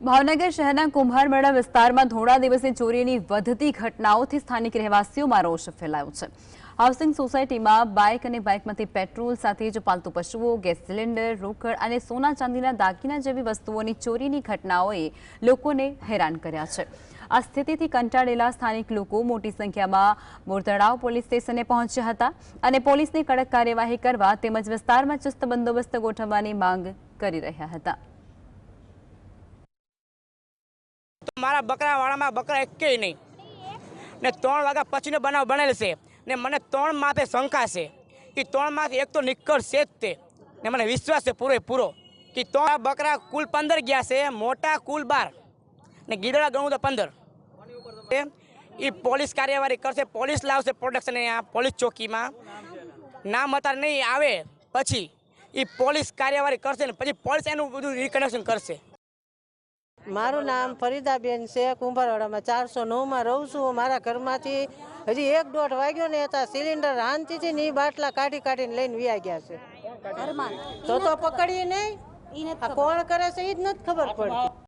ભાવનગર શહેરના કુંભારમેળા વિસ્તારમાં થોડા દિવસે ચોરીની વધતી ઘટનાઓથી સ્થાનિક રહેવાસીઓમાં રોષ ફેલાયો છે. હાઉસિંગ સોસાયટીમાં બાઇક અને બાઇકમાંથી પેટ્રોલ સાથે જ પાલતુ પશુઓ, ગેસ સિલિન્ડર, રોકડ અને સોના ચાંદીના દાગીના જેવી વસ્તુઓની ચોરીની ઘટનાઓએ લોકોને હેરાન કર્યા છે. આ સ્થિતિથી કંટાળેલા સ્થાનિક લોકો મોટી સંખ્યામાં મોરતળાવ પોલીસ સ્ટેશને પહોંચ્યા હતા અને પોલીસની કડક કાર્યવાહી કરવા તેમજ વિસ્તારમાં ચુસ્ત બંદોબસ્ત ગોઠવવાની માંગ કરી રહ્યા હતા તો મારા બકરાવાળામાં બકરા એકેય નહીં. ને ત્રણ વાગ્યા પછીનો બનાવ બનેલ છે. ને મને ત્રણ માથે શંકા છે. એ માથે એક તો નીકળશે જ તે. ને મને વિશ્વાસ છે પૂરેપૂરો કે ત્રણ બકરા કુલ પંદર ગયા છે, મોટા કુલ બાર. ને ગીડડા ગણું તો પંદર. એ પોલીસ કાર્યવાહી કરશે, પોલીસ લાવશે પ્રોડક્શન અહીંયા પોલીસ ચોકીમાં. નામ અત્યારે નહીં આવે. પછી એ પોલીસ કાર્યવાહી કરશે ને પછી પોલીસ એનું બધું રિકનેક્શન કરશે. મારું નામ ફરીદાબેન છે કુંભારવાડામાં ચારસો નવમાં રહું છું. મારા ઘરમાંથી હજી એક દોઢ વાગ્યો ને હતા સિલિન્ડર રાંધીથી ને બાટલા કાઢી કાઢીને લઈને વ્યા ગયા છે. તો તો પકડીએ નહીં. કોણ કરે છે એ જ નથી ખબર પડતી.